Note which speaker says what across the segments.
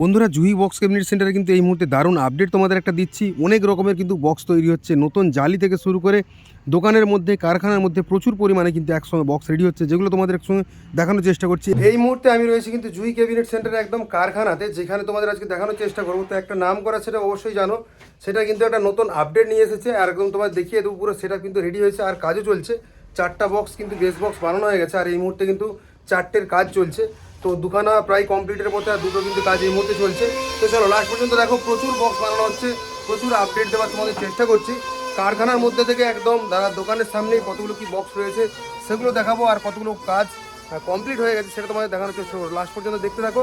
Speaker 1: বন্ধুরা Juhi box cabinet সেন্টারে কিন্তু এই মুহূর্তে দারুণ আপডেট তোমাদের একটা দিচ্ছি। অনেক রকমের কিন্তু বক্স তৈরি হচ্ছে। নতুন জালি থেকে শুরু করে দোকানের মধ্যে, কারখানার মধ্যে প্রচুর পরিমাণে কিন্তু একসঙ্গে বক্স রেডি হচ্ছে, যেগুলো তোমাদের একসঙ্গে দেখানোর চেষ্টা করছি। এই মুহূর্তে আমি রয়েছি কিন্তু জুহি ক্যাবিনেট সেন্টারে একদম কারখানাতে, যেখানে তোমাদের আজকে দেখানোর চেষ্টা করব। তো একটা নাম করা সেটা অবশ্যই জানো, সেটা কিন্তু একটা নতুন আপডেট নিয়ে এসেছে। আর একদম তোমার দেখিয়ে দেবো, পুরো সেটা কিন্তু রেডি হয়েছে আর কাজও চলছে। চারটা বক্স কিন্তু বেস বক্স বানানো হয়ে গেছে। আর এই মুহূর্তে কিন্তু চারটের কাজ চলছে। তো দুখানা প্রায় কমপ্লিটের মধ্যে আর দুটো কিন্তু কাজ এই মুহূর্তে চলছে। তো চলো লাস্ট পর্যন্ত দেখো, প্রচুর বক্স বানানো হচ্ছে, প্রচুর আপডেট দেওয়ার তোমাদের চেষ্টা করছি। কারখানার মধ্যে থেকে একদম, দাদা দোকানের সামনেই কতগুলো কি বক্স রয়েছে, সেগুলো দেখাবো আর কতগুলো কাজ কমপ্লিট হয়ে গেছে সেটা তোমাদের দেখানোর চেষ্টা করব। লাস্ট পর্যন্ত দেখতে থাকো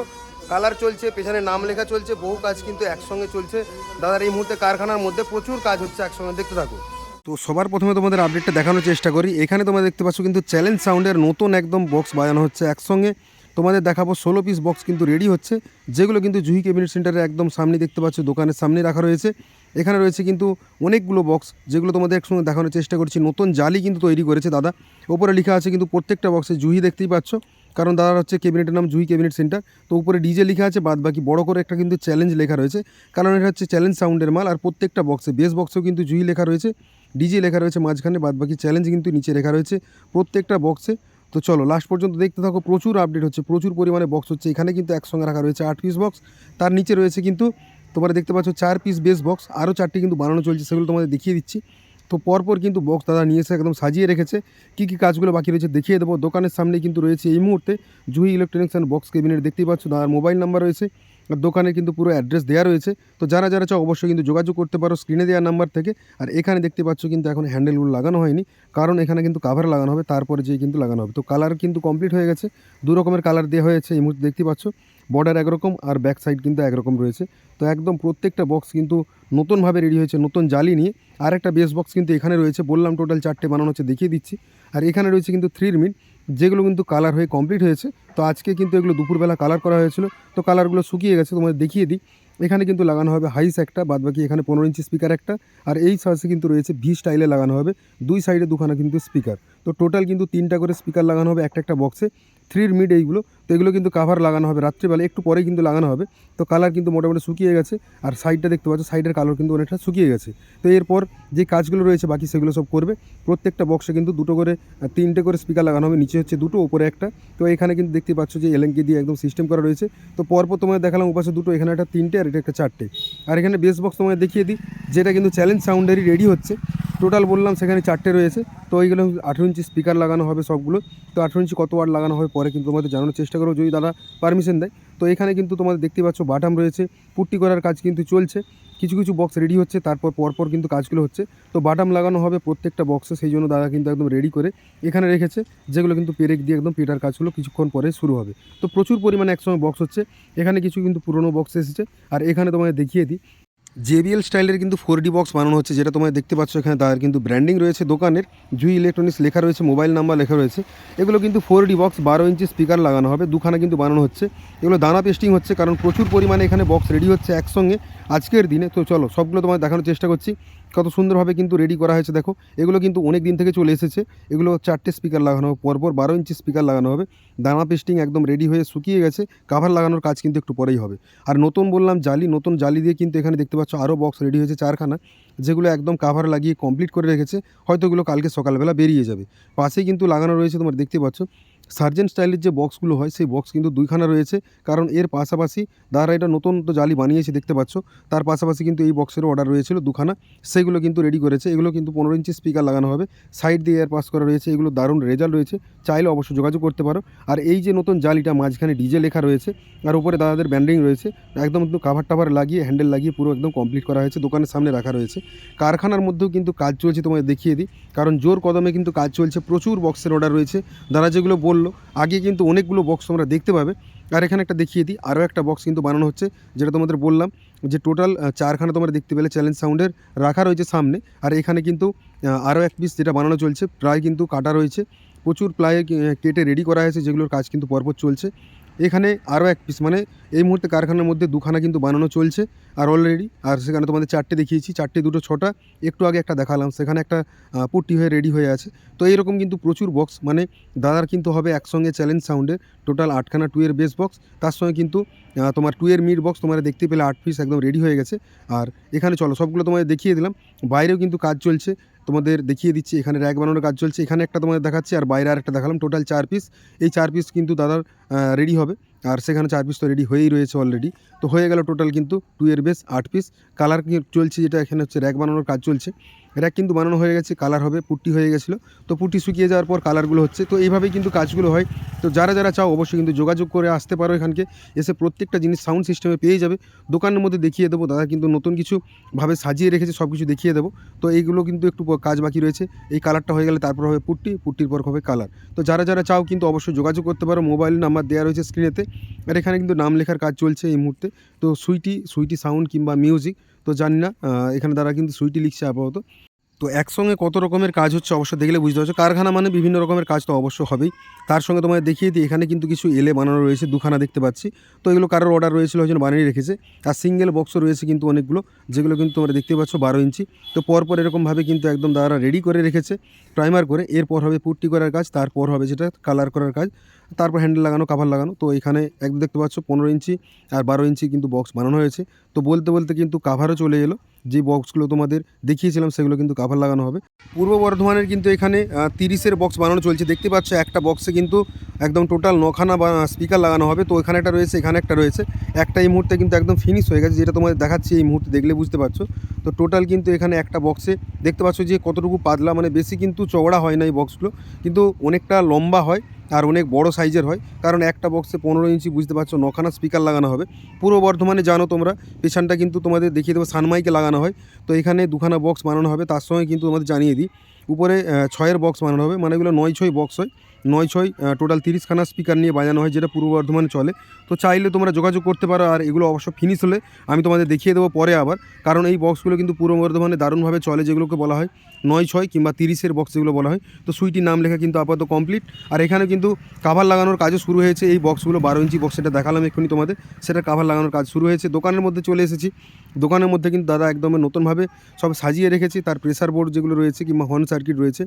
Speaker 1: কালার চলছে, পেছনে নাম লেখা চলছে, বহু কাজ কিন্তু একসঙ্গে চলছে। দাদার এই মুহূর্তে কারখানার মধ্যে প্রচুর কাজ হচ্ছে একসঙ্গে, দেখতে থাকো। তো সবার প্রথমে তোমাদের আপডেটটা দেখানোর চেষ্টা করি। এখানে তোমরা দেখতে পাচ্ছ কিন্তু চ্যালেঞ্জ সাউন্ডের নতুন একদম বক্স বাজানো হচ্ছে একসঙ্গে। তোমাদের দেখাবো ষোলো পিস বক্স কিন্তু রেডি হচ্ছে, যেগুলো কিন্তু জুহি ক্যাবিনেট সেন্টারের একদম সামনে দেখতে পাচ্ছ, দোকানের সামনে রাখা রয়েছে। এখানে রয়েছে কিন্তু অনেকগুলো বক্স যেগুলো তোমাদের একসঙ্গে দেখানোর চেষ্টা করছি। নতুন জালি কিন্তু তৈরি করেছে দাদা। ওপরে লেখা আছে কিন্তু প্রত্যেকটা বক্সে জুহি দেখতেই পাচ্ছ, কারণ দাদার হচ্ছে ক্যাবিনেটের নাম জুহি ক্যাবিনেট সেন্টার তো উপরে ডিজে লেখা আছে বাদ বাকি বড় করে একটা কিন্তু চ্যালেঞ্জ লেখা রয়েছে। কারণ এটা হচ্ছে চ্যালেঞ্জ সাউন্ডের মাল, আর প্রত্যেকটা বক্সে বেস বক্সেও কিন্তু জুহি লেখা রয়েছে। ডিজে লেখা রয়েছে মাঝখানে বাদ বাকি চ্যালেঞ্জ কিন্তু নিচে লেখা রয়েছে। প্রত্যেকটা বক্সে তো চলো লাস্ট পর্যন্ত দেখতে থাকো, প্রচুর আপডেট হচ্ছে, প্রচুর পরিমাণে বক্স হচ্ছে। এখানে কিন্তু একসঙ্গে রাখা রয়েছে আট পিস বক্স তার নিচে রয়েছে কিন্তু তোমরা দেখতে পাচ্ছ চার পিস বেস বক্স আরও চারটি কিন্তু বানানো চলছে, সেগুলো তোমাদের দেখিয়ে দিচ্ছি। তো পরপর কিন্তু বক্স দাদা নিয়ে এসে একদম সাজিয়ে রেখেছে। কী কী কাজগুলো বাকি রয়েছে দেখিয়ে দেবো। দোকানের সামনে কিন্তু রয়েছে এই মুহূর্তে Juhi electronics and box cabinet দেখতেই পাচ্ছ দাদার মোবাইল নাম্বার রয়েছে। আর দোকানে কিন্তু পুরো অ্যাড্রেস দেওয়া রয়েছে। তো যারা যারা চাও অবশ্যই কিন্তু যোগাযোগ করতে পারো স্ক্রিনে দেওয়া নাম্বার থেকে। আর এখানে দেখতে পাচ্ছ কিন্তু এখন হ্যান্ডেলগুলো লাগানো হয়নি। কারণ এখানে কিন্তু কাভার লাগানো হবে, তারপরে যেয়ে কিন্তু লাগানো হবে। তো কালার কিন্তু কমপ্লিট হয়ে গেছে। দু রকমের কালার দেওয়া হয়েছে, এই মুহূর্তে দেখতে পাচ্ছ। বর্ডার একরকম আর ব্যাক সাইড কিন্তু একরকম রয়েছে। তো একদম প্রত্যেকটা বক্স কিন্তু নতুনভাবে রেডি হয়েছে, নতুন জালি নিয়ে। আর একটা বেস বক্স কিন্তু এখানে রয়েছে। বললাম টোটাল চারটে বানানো হচ্ছে, দেখিয়ে দিচ্ছি। আর এখানে রয়েছে কিন্তু থ্রির মিট, যেগুলো কিন্তু কালার হয়ে কমপ্লিট হয়েছে। তো আজকে কিন্তু এগুলো দুপুরবেলা কালার করা হয়েছিল। তো কালারগুলো শুকিয়ে গেছে, তোমাদের দেখিয়ে দিই। এখানে কিন্তু লাগানো হবে হাইস একটা বাদ বাকি এখানে পনেরো ইঞ্চি স্পিকার একটা। আর এই সাইজে কিন্তু রয়েছে ভি স্টাইলে লাগানো হবে। দুই সাইডে দুখানা কিন্তু স্পিকার তো টোটাল কিন্তু তিনটা করে স্পিকার লাগানো হবে, একটা একটা বক্সে থ্রির মিড এইগুলো, তো এগুলো কিন্তু কাভার লাগানো হবে। রাত্রিবেলা একটু পরেই কিন্তু লাগানো হবে। তো কালার কিন্তু মোটামুটি শুকিয়ে গেছে, আর সাইডটা দেখতে পাচ্ছ সাইডের কালার কিন্তু অনেকটা শুকিয়ে গেছে। তো এরপর যে কাজগুলো রয়েছে, বাকি সেগুলো সব করবে। প্রত্যেকটা বক্সে কিন্তু দুটো করে তিনটে করে স্পিকার লাগানো হবে, নিচে হচ্ছে দুটো উপরে একটা। তো এখানে কিন্তু দেখতে পাচ্ছ যে এলএনকে দিয়ে একদম সিস্টেম করা রয়েছে। তো পরপর তোমাদের দেখালাম উপাশে দুটো, এখানে একটা তিনটে, আর এটা একটা চারটে। আর এখানে বেস বক্স তোমাদের দেখিয়ে দিই, যেটা কিন্তু চ্যালেঞ্জ সাউন্ডেরই রেডি হচ্ছে। টোটাল বললাম সেখানে চারটে রয়েছে। তো ওইগুলো আঠেরো ইঞ্চি স্পিকার লাগানো হবে সবগুলো। তো আঠেরো ইঞ্চি কত ওয়াট লাগানো হবে পরে কিন্তু তোমাদের জানানোর চেষ্টা করো যদি দাদা পারমিশন দেয়। তো এখানে কিন্তু তোমাদের দেখতে পাচ্ছ বাটাম রয়েছে। পুট্টি করার কাজ কিন্তু চলছে। কিছু কিছু বক্স রেডি হচ্ছে, তারপর পরপর কিন্তু কাজগুলো হচ্ছে। তো বাটাম লাগানো হবে প্রত্যেকটা বক্সে সেই জন্য দাদা কিন্তু একদম রেডি করে এখানে রেখেছে। যেগুলো কিন্তু পেরেক দিয়ে একদম পেটার কাজগুলো কিছুক্ষণ পরে শুরু হবে। তো প্রচুর পরিমাণে একসময় বক্স হচ্ছে। এখানে কিছু কিন্তু পুরনো বক্স এসেছে। আর এখানে তোমাদের দেখিয়ে দিই। জেবিএল স্টাইলের কিন্তু ফোর ডি বক্স বানানো হচ্ছে, যেটা তোমরা দেখতে পাচ্ছ এখানে তাদের কিন্তু ব্র্যান্ডিং রয়েছে দোকানের। জুই ইলেকট্রনিক্স লেখা রয়েছে মোবাইল নাম্বার লেখা রয়েছে। এগুলো কিন্তু ফোর ডি বক্স বারো ইঞ্চি স্পিকার লাগানো হবে, দুখানা কিন্তু বানানো হচ্ছে। এগুলো দানা পেস্টিং হচ্ছে, কারণ প্রচুর পরিমাণে এখানে বক্স রেডি হচ্ছে একসঙ্গে আজকের দিনে। তো চলো, সবগুলো তোমার দেখানোর চেষ্টা করছি। কত সুন্দরভাবে কিন্তু রেডি করা হয়েছে, দেখো। এগুলো কিন্তু অনেক দিন থেকে চলে এসেছে। এগুলো চারটে স্পিকার লাগানো হবে, পরপর বারো ইঞ্চি স্পিকার লাগানো হবে। দানা পেস্টিং একদম রেডি হয়ে শুকিয়ে গেছে। কাভার লাগানোর কাজ কিন্তু একটু পরেই হবে। আর নতুন বললাম জালি, নতুন জালি দিয়ে কিন্তু এখানে দেখতে পাচ্ছ আরও বক্স রেডি হয়েছে চারখানা, যেগুলো একদম কাভার লাগিয়ে কমপ্লিট করে রেখেছে। হয়তো ওগুলো কালকে সকালবেলা বেরিয়ে যাবে। পাশেই কিন্তু লাগানো রয়েছে, তোমার দেখতে পাচ্ছ। সার্জেন্ট স্টাইলের যে বক্সগুলো হয়, সেই বক্স কিন্তু দুইখানা রয়েছে। কারণ এর পাশাপাশি দাদা এটা নতুন তো জালি বানিয়েছে, দেখতে পাচ্ছ? তার পাশাপাশি কিন্তু এই বক্সেরও অর্ডার রয়েছিল দুখানা। সেগুলো কিন্তু রেডি করেছে। এগুলো কিন্তু পনেরো ইঞ্চি স্পিকার লাগানো হবে। সাইড দিয়ে এয়ার পাস করা রয়েছে। এগুলো দারুণ রেজাল্ট রয়েছে। চাইলে অবশ্যই যোগাযোগ করতে পারো। আর এই যে নতুন জালিটা, মাঝখানে ডিজে লেখা রয়েছে, আর উপরে দাদাদের ব্যান্ডিং রয়েছে, একদম একদম কাভার টাভার লাগিয়ে হ্যান্ডেল লাগিয়ে পুরো একদম কমপ্লিট করা হয়েছে, দোকানের সামনে রাখা রয়েছে। কারখানার মধ্যেও কিন্তু কাজ চলছে তোমাদের দেখিয়ে দিই। কারণ জোর কদমে কিন্তু কাজ চলছে। প্রচুর বক্সের অর্ডার রয়েছে। দাদা যেগুলো বলল আগে কিন্তু অনেকগুলো বক্স তোমরা দেখতে পাবে। আর এখানে একটা দেখিয়ে দিই, আরও একটা বক্স কিন্তু বানানো হচ্ছে, যেটা তোমাদের বললাম যে টোটাল চারখানা তোমরা দেখতে পেলে চ্যালেঞ্জ সাউন্ডের রাখা রয়েছে সামনে। আর এখানে কিন্তু আরও এক পিস যেটা বানানো চলছে, প্রায় কিন্তু কাটা রয়েছে। প্রচুর প্লাই কেটে রেডি করা হয়েছে, যেগুলোর কাজ কিন্তু পরপর চলছে। এখানে আরও এক পিস মানে এই মুহূর্তে কারখানার মধ্যে দুখানা কিন্তু বানানো চলছে। আর অলরেডি আর সেখানে তোমাদের চারটে দেখিয়েছি, চারটে, দুটো, ছটা, একটু আগে একটা দেখালাম। সেখানে একটা পুট্টি হয়ে রেডি হয়ে আছে। তো এইরকম কিন্তু প্রচুর বক্স মানে দাদার কিন্তু হবে একসঙ্গে চ্যালেঞ্জ সাউন্ডের টোটাল আটখানা টু এর বেস বক্স তার সঙ্গে কিন্তু তোমার টু এর মিড বক্স তোমরা দেখতে পেলে আট পিস একদম রেডি হয়ে গেছে। আর এখানে চলো, সবগুলো তোমাদের দেখিয়ে দিলাম। বাইরেও কিন্তু কাজ চলছে। তোমাদের দেখিয়ে দিচ্ছি, এখানে র্যাক বানানোর কাজ চলছে। এখানে একটা তোমাদের দেখাচ্ছি, আর বাইরে আর একটা দেখালাম টোটাল চার পিস এই চার পিস কিন্তু দাদার রেডি হবে। আর সেখানে চার পিস তো রেডি হয়েই রয়েছে অলরেডি তো হয়ে গেল টোটাল কিন্তু টু এর বেস আট পিস কালার চলছে যেটা এখানে হচ্ছে র্যাক বানানোর কাজ চলছে। র্যাক কিন্তু বানানো হয়ে গেছে কালার হবে, পুট্টি হয়ে গেছিল। তো পুট্টি শুকিয়ে যাওয়ার পর কালারগুলো হচ্ছে, তো এইভাবেই কিন্তু কাজগুলো হয়। তো যারা যারা চাও অবশ্যই কিন্তু যোগাযোগ করে আসতে পারো এখানকে। এসে প্রত্যেকটা জিনিস সাউন্ড সিস্টেমে পেয়ে যাবে। দোকানের মধ্যে দেখিয়ে দেবো, দাদা কিন্তু নতুন কিছু ভাবে সাজিয়ে রেখেছে সব কিছু দেখিয়ে দেবো। তো এইগুলো কিন্তু একটু কাজ বাকি রয়েছে। এই কালারটা হয়ে গেলে তারপর হবে পুট্টি, পুট্টির পর হবে কালার তো যারা যারা চাও কিন্তু অবশ্যই যোগাযোগ করতে পারো। মোবাইল নাম্বার দেওয়া রয়েছে স্ক্রিনেতে আর এখানে কিন্তু নাম লেখার কাজ চলছে এই মুহূর্তে। তো সুইটি সুইটি সাউন্ড কিংবা মিউজিক তো জানি না এখানে তারা কিন্তু সুইটি লিখছে আপাতত। তো একসঙ্গে কত রকমের কাজ হচ্ছে অবশ্য দেখলে বুঝতে পারছ। কারখানা মানে বিভিন্ন রকমের কাজ তো অবশ্য হবেই। তার সঙ্গে তোমায় দেখিয়ে দিই, এখানে কিন্তু কিছু এলে বানানো রয়েছে, দুখানা দেখতে পাচ্ছি। তো এগুলো কারোর অর্ডার রয়েছিল জন্য বানিয়ে রেখেছে। আর সিঙ্গেল বক্সও রয়েছে কিন্তু অনেকগুলো, যেগুলো কিন্তু তোমরা দেখতে পাচ্ছ বারো ইঞ্চি। তো পরপর এরকমভাবে কিন্তু একদম দাদারা রেডি করে রেখেছে প্রাইমার করে। এরপর হবে পুট্টি করার কাজ, তারপর হবে যেটা কালার করার কাজ। তারপর হ্যান্ডেল লাগানো কাভার লাগানো। তো এখানে একদম দেখতে পাচ্ছ, পনেরো ইঞ্চি আর বারো ইঞ্চি কিন্তু বক্স বানানো হয়েছে। তো বলতে বলতে কিন্তু কাভারও চলে এলো। যে বক্সগুলো তোমাদের দেখিয়েছিলাম, সেগুলো কিন্তু কাভার লাগানো হবে। পূর্ব বর্ধমানের কিন্তু এখানে তিরিশের বক্স বানানো চলছে। দেখতে পাচ্ছ, একটা বক্সে কিন্তু একদম টোটাল নখানা বা স্পিকার লাগানো হবে। তো এখানে একটা রয়েছে, এখানে একটা রয়েছে। একটা এই মুহূর্তে কিন্তু একদম ফিনিশ হয়ে গেছে, যেটা তোমাদের দেখাচ্ছি এই মুহূর্তে। দেখলে বুঝতে পারছ। তো টোটাল কিন্তু এখানে একটা বক্সে দেখতে পাচ্ছ যে কতটুকু পাতলা মানে বেশি কিন্তু চওড়া হয় না এই বক্সগুলো কিন্তু অনেকটা লম্বা হয় আর অনেক বড় সাইজের হয়। কারণ একটা বক্সে পনেরো ইঞ্চি বুঝতে পারছ, নখানা স্পিকার লাগানো হবে। পূর্ব বর্ধমানে জানো তোমরা, পেছনটা কিন্তু তোমাদের দেখিয়ে দেবো সানমাইকে লাগানো হয়। তো এখানে দুখানা বক্স বানানো হবে, তার সঙ্গে কিন্তু তোমাদের জানিয়ে দিই। উপরে ছয়ের বক্স বানানো হবে মানে এগুলো নয় ছয় বক্স হয়। নয় ছয় টোটাল তিরিশখানা স্পিকার নিয়ে বাজানো হয়, যেটা পূর্ব বর্ধমানে চলে। তো চাইলে তোমরা যোগাযোগ করতে পারো, আর এগুলো অবশ্য ফিনিশ হলে আমি তোমাদের দেখিয়ে দেবো পরে আবার। কারণ এই বক্সগুলো কিন্তু পূর্ব বর্ধমানে দারুণভাবে চলে, যেগুলোকে বলা হয় নয় ছয় কিংবা তিরিশের বক্স যেগুলো বলা হয়। তো সুইটির নাম লেখা কিন্তু আপাতত কমপ্লিট আর এখানে কিন্তু কাভার লাগানোর কাজও শুরু হয়েছে। এই বক্সগুলো বারো ইঞ্চি বক্স সেটা দেখালাম এক্ষুনি তোমাদের, সেটা কাভার লাগানোর কাজ শুরু হয়েছে। দোকানের মধ্যে চলে এসেছি। দোকানের মধ্যে কিন্তু দাদা একদম নতুনভাবে সব সাজিয়ে রেখেছি। তার প্রেসার বোর্ড যেগুলো রয়েছে কিংবা হর্ন সার্কিট রয়েছে।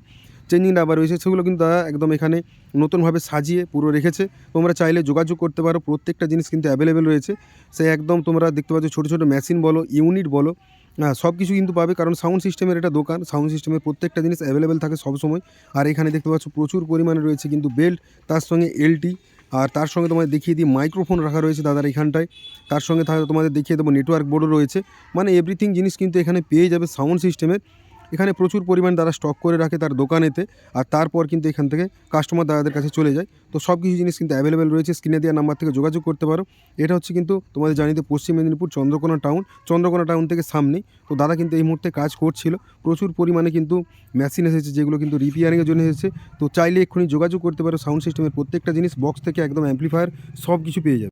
Speaker 1: চেঞ্জিং ডাবার রয়েছে, সেগুলো কিন্তু দাদা একদম এখানে নতুনভাবে সাজিয়ে পুরো রেখেছে। তোমরা চাইলে যোগাযোগ করতে পারো, প্রত্যেকটা জিনিস কিন্তু অ্যাভেলেবেল রয়েছে। সে একদম তোমরা দেখতে পাচ্ছ, ছোটো ছোটো মেশিন বলো ইউনিট বলো হ্যাঁ সব কিছু কিন্তু পাবে। কারণ সাউন্ড সিস্টেমের এটা দোকান সাউন্ড সিস্টেমের প্রত্যেকটা জিনিস অ্যাভেলেবেল থাকে সবসময় আর এখানে দেখতে পাচ্ছ, প্রচুর পরিমাণে রয়েছে কিন্তু বেল্ট তার সঙ্গে এলটি আর তার সঙ্গে তোমাদের দেখিয়ে দিই মাইক্রোফোন রাখা রয়েছে দাদার এখানটায়। তার সঙ্গে তোমাদের দেখিয়ে দেবো নেটওয়ার্ক বোর্ডও রয়েছে। মানে এভরিথিং জিনিস কিন্তু এখানে পেয়ে যাবে সাউন্ড সিস্টেমের এখানে প্রচুর পরিমাণ তারা স্টক করে রাখে তার দোকানেতে, আর তারপর কিন্তু এখান থেকে কাস্টমার দাদাদের কাছে চলে যায়। তো সব কিছু জিনিস কিন্তু অ্যাভেলেবেল রয়েছে স্ক্রিনে দেওয়া নাম্বার থেকে যোগাযোগ করতে পারো। এটা হচ্ছে কিন্তু তোমাদের জানিতে পশ্চিম মেদিনীপুর চন্দ্রকোনা টাউন চন্দ্রকোনা টাউন থেকে সামনেই তো দাদা কিন্তু এই মুহূর্তে কাজ করছিল। প্রচুর পরিমাণে কিন্তু মেশিন এসেছে, যেগুলো কিন্তু রিপেয়ারিংয়ের জন্য এসেছে। তো চাইলে এক্ষুনি যোগাযোগ করতে পারো সাউন্ড সিস্টেমের প্রত্যেকটা জিনিস বক্স থেকে একদম অ্যাম্পলিফায়ার সব কিছু পেয়ে যাবে।